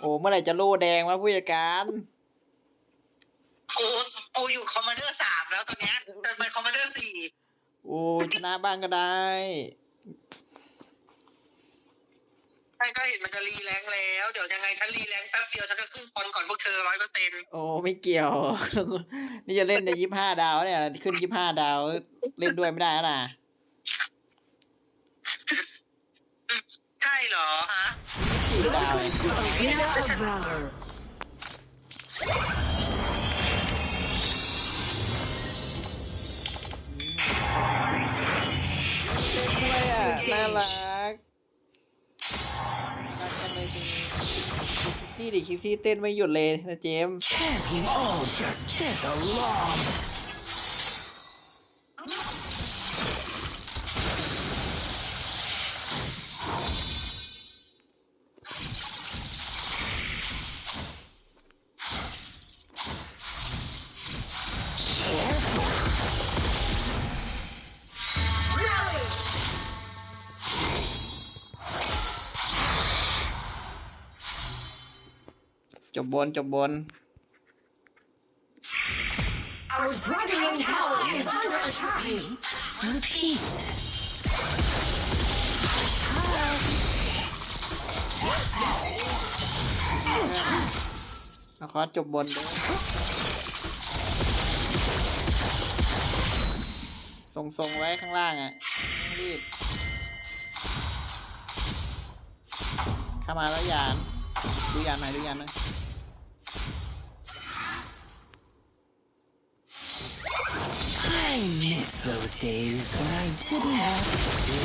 โอ้เมื่อไหร่จะโล่แดงวะผู้จัดการโอ้โอ้อยู่คอมมานเดอร์สามแล้วตอนเนี้ยเป็นไปคอมมานเดอร์สี่โอ้ชนะบ้างก็ได้ใช่ก็เห็นมันจะรีแรงแล้ว เดี๋ยวยังไงฉันรีแรงแป๊บเดียวฉันก็ขึ้นคอนก่อนพวกเธอร้อยเปอร์เซ็นต์โอ้ไม่เกี่ยว นี่จะเล่นในยี่ห้าดาวเนี่ยขึ้นยี่ห้าดาวเล่นด้วยไม่ได้แล้วนะใช่เหรอฮะสี่ดาว เลย Arena of Valor. ด้วยอะน่ารักน่าจังเลยจริงคิซี่ดิคิซี่เต้นไม่หยุดเลยนะเจมส์ Can't we all just as along. บบนจบบน Our Dragon Tower is under attack. Repeat. นครจบบนด้วยทรงๆไว้ข้างล่างอะไม่รีบเข้ามาแล้วยาน ดูยานหน่อยดูยานหน่อย those days when I didn't have to do.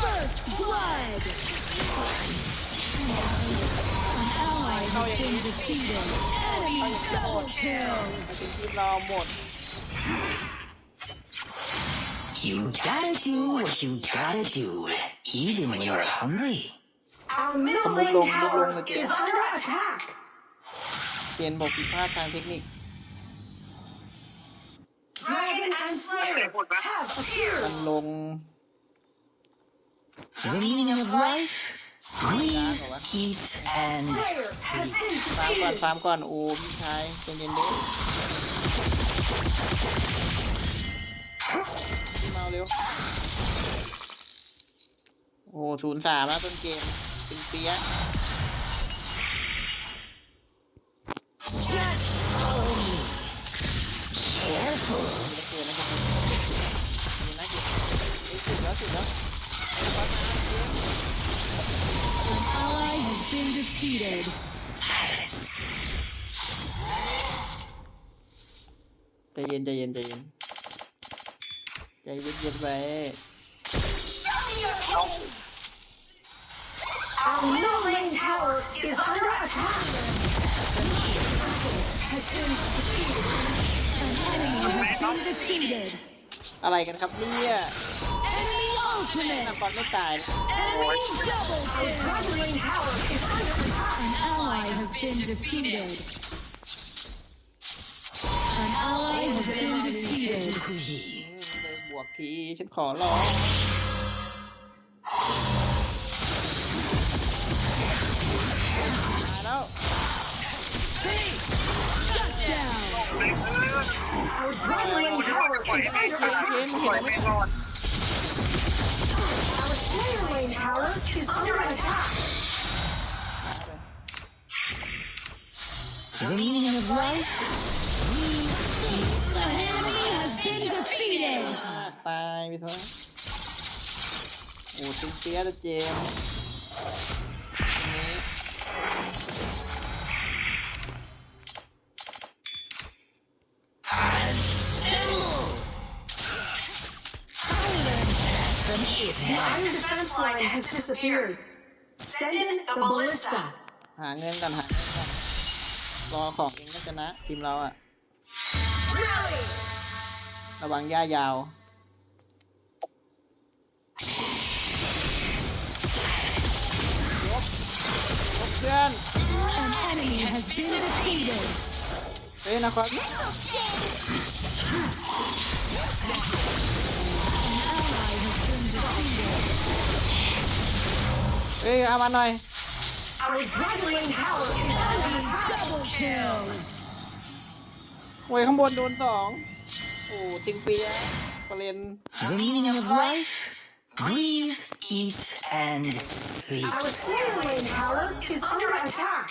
First blood. Been defeated. Double kill. You gotta do what you gotta do, even when you're hungry. Our middle lane lane tower tower is is under attack. เปลี่ยนบอกผิดพลาดทางเทคนิค Dragon and Slayer have มัน appeared. ลง The meaning of life: breathe, eat, and Slayer sleep. ฟาร์มก่อนฟาร์มก่อนโอ้พี่ชายใจเย็นเด้พี่เมาเร็ว โอ้ศูนย์สามแล้วต้นเกม เป็นเปียะ Just follow me. Careful. มีตะเ Our middle lane tower is under attack. Has been defeated. An enemy has been defeated. อะไรกันครับเนี่ย Enemy น ultimate. ครไม่ตายนะ Enemy double Our kill. Dragon lane tower is under attack. An ally has been defeated. An ally has been defeated. อืมเลยบวกทีฉันขอร้อง Our Dragon lane tower is under เห็น attack. เห็นปล่อยไหมไม่รอด Our Slayer lane tower is under attack. The meaning of life? An enemy has been defeated. ตายไปเถอะโอ้ตึงเปียะเลยเจม disappeared. Send in the ballista. หาเงินกันหาเงินกันรอของเองก็ชนะทีมเราอะ Rally! ระวังย่ายาวยกยกเพื่อน An enemy has been defeated. เฮ้ยนะครับ Double kill. โอ้ยข้างบนโดนสองโอ้ติงเปียประเด็น The meaning of life? Breathe, eat, and sleep. Our Slayer Lane Tower is under attack.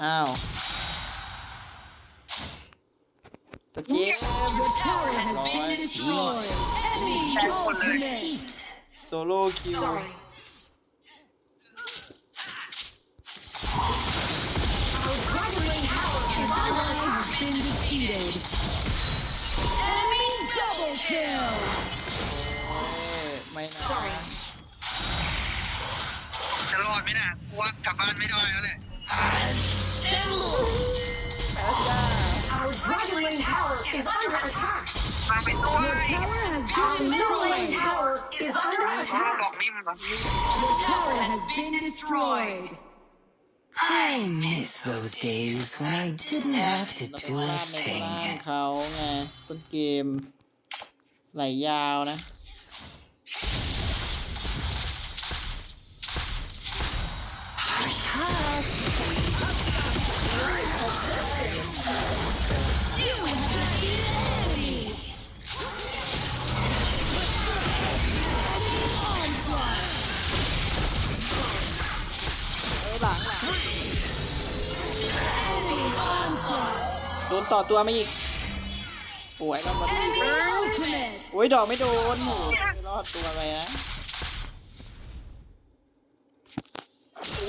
อ้าว ตะเกียบ Your tower has been Nice. destroyed. Enemy ultimate. Eat. โซโล่คิว Sorry. Our Dragon Lane Tower is under Ally attack. has been defeated. Enemy double kill. เอ้ยไม่นะ Sorry. จะรอดไหมน่ะกูว่ากลับบ้านไม่ได้แล้วแหละ Our Dragon Lane Tower is under attack. ตามไปด้วย Tower has Our been Middle Lane destroyed. Tower is under บ attack. อกนิ่มเหรอ Your tower has been destroyed. I miss those days when I didn't have to เรา do ต้อง a ล่ามในล่าม thing. เขาไงต้นเกมไหลยาวนะ โดนต่อตัวมาอีกป่วยแล้วหมด Enemy ultimate. โอ้ยดอกไม่โดนโอ้ยไม่รอดตัวไปนะ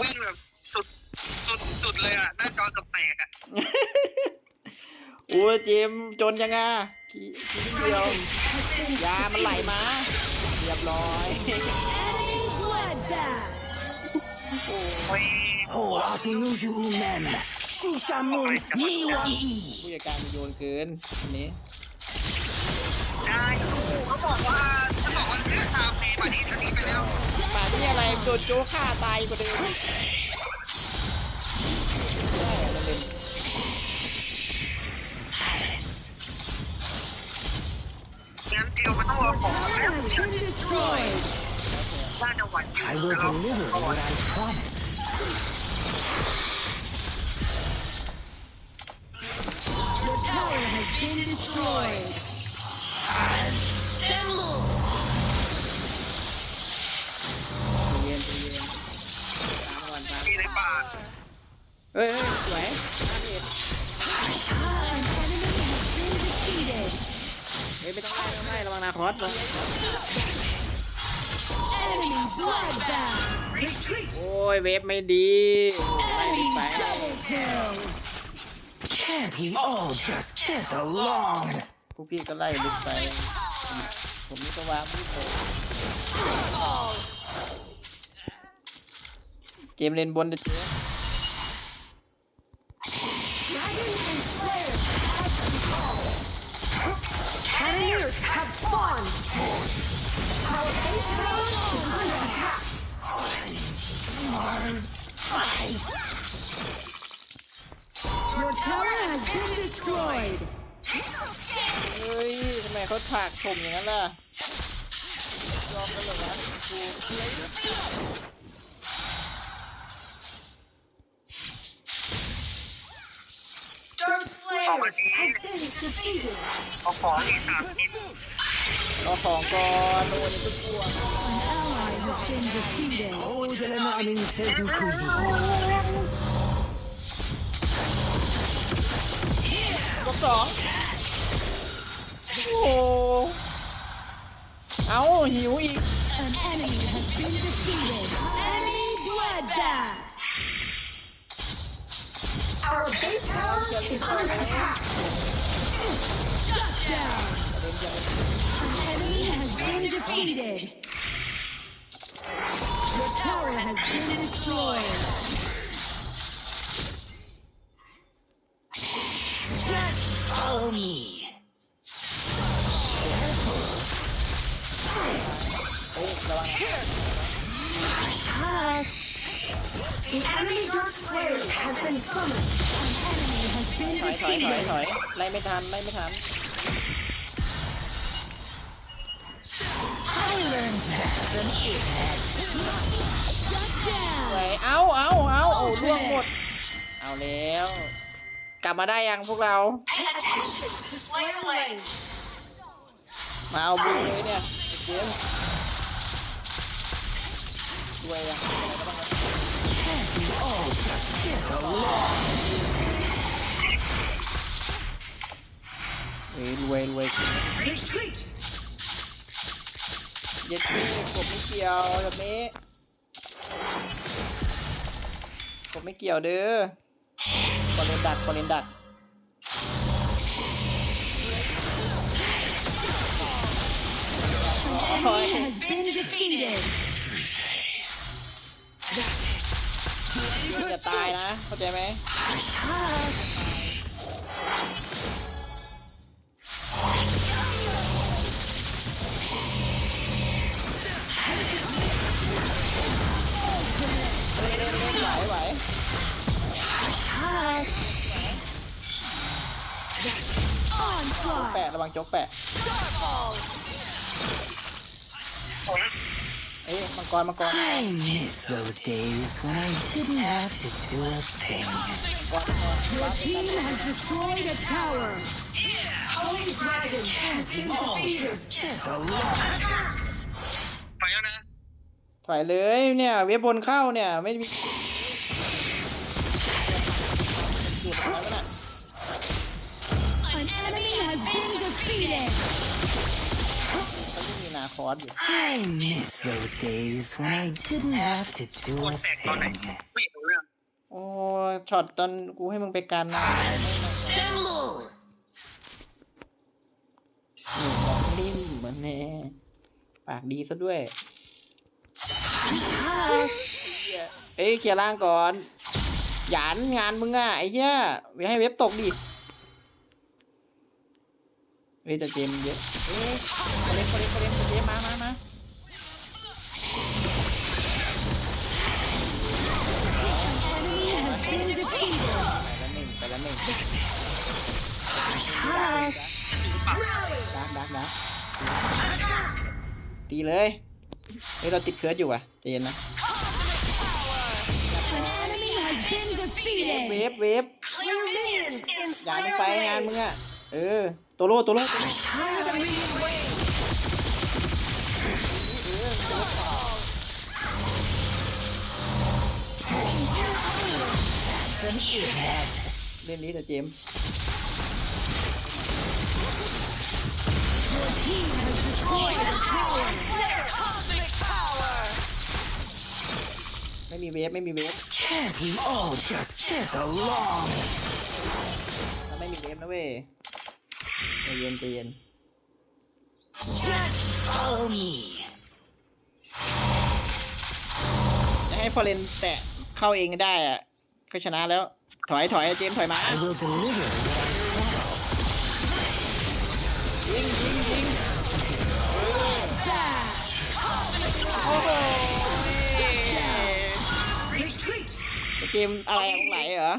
วิ่งแบบสุดสุดสุดเลยอะหน้าจอเกับแตกอะโอ้ยเจมส์จนยังไงขี้ขี้นิดเดียวยามันไหลมา เรียบร้อย อ้ย Oh, Atinuju Mem. Shishamun Niwami. ผู้จัดการมันโยนเกินอันนี้ได้เขาบอกว่าเขาบอกว่าเลือกตามเมย์มาดีทันนี้ไปแล้วป่าที่อะไรโดนโจ้ฆ่าตายกว่าเดิมใช่มันเป็นงั้นเดียวมันต้องรอของ Tower แล้ว has been destroyed. น่าจะไหวอยู่ I will แต่เรา deliver ก่อน what I promised. Been destroyed. ใจเย็นใจเย็นตามก่อนตามมีในป่าเฮ้ยเฮ้ยสวยห้าเอ็ด An enemy has been defeated. เฮ้ยไม่ต้องไล่ไม่ต้องไล่ระวังนาคอสลง Enemy bloodbath. โอ้ยเวฟไม่ดีไล่ Enemy ไป double kill. Can't we all just get along? พวกพี่ก็ไล่ลุกไป ผมนี่ก็ว้าไม่ตกเกมเลนบนเด้อ เขาถากผมอย่างนั้นล่ะยอมกันเหรอวะกู Dark Slayer has been defeated. เอาของอีกสามสิบรอของก่อนโอ้ยอย่าเพิ่งกลัว An ally has been defeated. Odelema Amin Sezukuzu. ลบสอง โอ้เอาหิวอีก An enemy has been defeated. Enemy bloodbath. Our base tower is under attack. Shut down. ประเด็นจะ An enemy has been defeated. Your tower has been destroyed. ทันไล่ไม่ทันสวยเอาเอาเอาโอ้ล่วงหมด เอาแล้ว กลับมาได้ยังพวกเรา Pay attention to Slayer Lane. มาเอาบูเลยเนี่ยเกมด้วยยังอะไรก็บ้างนะ ยรวยรวยจริง Retreat. เย็ดที่ผมไม่เกี่ยวแบบนี้ผมไม่เกี่ยวเด้อบอลเลนดักบอลเลนดักโอ้ย Enemy has been defeated. อย่าตายนะ เข้าใจไหมเแปะระวังโจ๊กแปะเอ้ยมังกรมังกร I miss those days when I didn't have to do a thing. มังกรมังกร Your team has destroyed a tower. Holy Dragon has been defeated. Get along. ไปแล้วนะถอยเลยเนี่ย เว็บบนเข้าเนี่ย ไม่มี คอสอยู่ I miss those days when I didn't have to do ก a ดแตกตอนไหน thing. ไม่รู้เรื่องโอ้ช็อตตอนกูให้มึงไปการนาหนึ่งของนิ่มเหมือนแม่ปากดีซะด้วย เอ้ยเคลียร์ร่างก่อน หยานงานมึงอะไอ้เหี้ยไปให้เว็บตกดิ เฮ้ยแต่เจมส์เยอะเอ้ยเขาเล่นเขาเล่นเขาเล่นเจมส์มามามา Enemy has been defeated. ไปละหนึ่งไปละหนึ่งดักดักดักตีเลยเฮ้ยเราติดเคิร์ดอยู่ว่ะใจเย็นนะ An enemy has been เว defeated. ฟเวฟ Clear minions in อย่าไม่ Slayer ไปงานมึ Lane. งอะ เออโตโร่โตโร่โตโร่ Clear the minion wave. เล่นนี้แต่เจมส์ Your team has destroyed a tower. Cosmic power. ไม่มีเวฟไม่มีเวฟ Can't we all just get along? ถ้าไม่มีเวฟนะเว้ย ใจเย็นใจเย็น Just follow me. จะให้ฟอร์เรนแตะเข้าเองได้อะก็ชนะแล้ว ถอยถอยเจมส์ถอยมา I will deliver what I promised. ยิงยิงยิง Back. โอ้โห Retreat. เกมอะไรอะมึงไหลเหรอ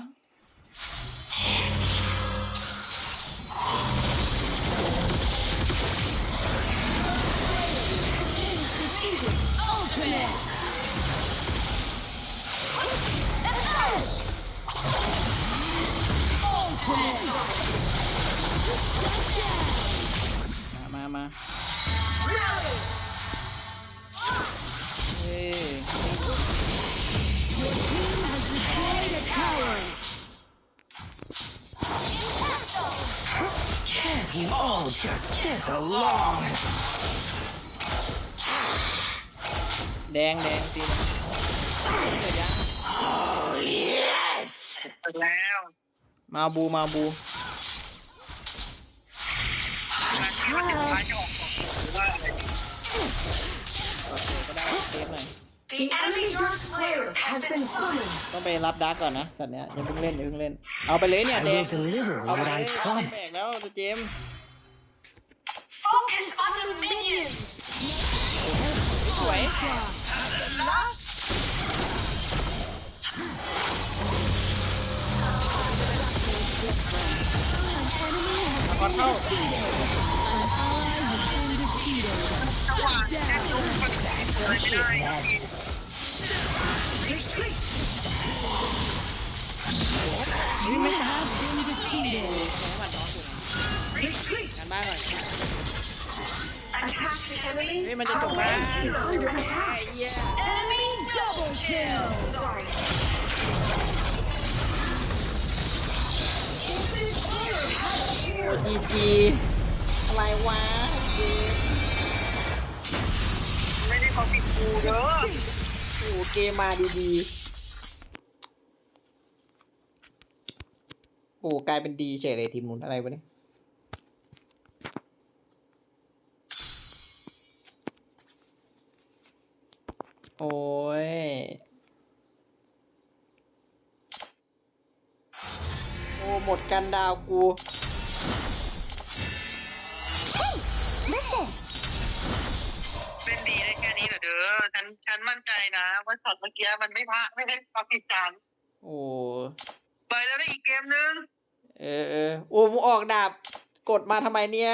Can't we all just get along? แดงแดงตีเลยเกิดยัง Oh, yes! ไปแ The enemy Dark Slayer has been summoned. ต้องไปรับดาร์กก่อนนะตอนเนี้ยอย่าเพิ่งเล่นอย่าเพิ่งเล่น เอาไปเลยเนี่ย I แดง will deliver เอาไป what เลย I แตก promised. แล้วเจมส์ Focus on the minions. สวย An enemy has ก่อนเข้า defeated. An ally has been defeated. Shut down. ไม่ได้ You have been defeated. งานบ้านหน่อย Attack the enemy. เฮ้ยมันจะจบแล้ว Is under attack. ไอ้เหี้ย Enemy double kill. Sorry. โอ้ทีจีอะไรวะเกมไม่ได้ความผิดกูเด้อโอ้ เกมมาดีๆ โอ้กลายเป็นดีเฉยเลยทีมนู้นอะไรวะเนี่ยโอ้ย โอ้หมดกันดาวกู นฉันมั่นใจนะว่าช็อตเมื่อกี้มันไม่พลาดไม่ได้ความผิดฉันโอ้ไปแล้วได้อีกเกมนึง เออเออโอ้มึงออกดาบ กดมาทำไมเนี่ย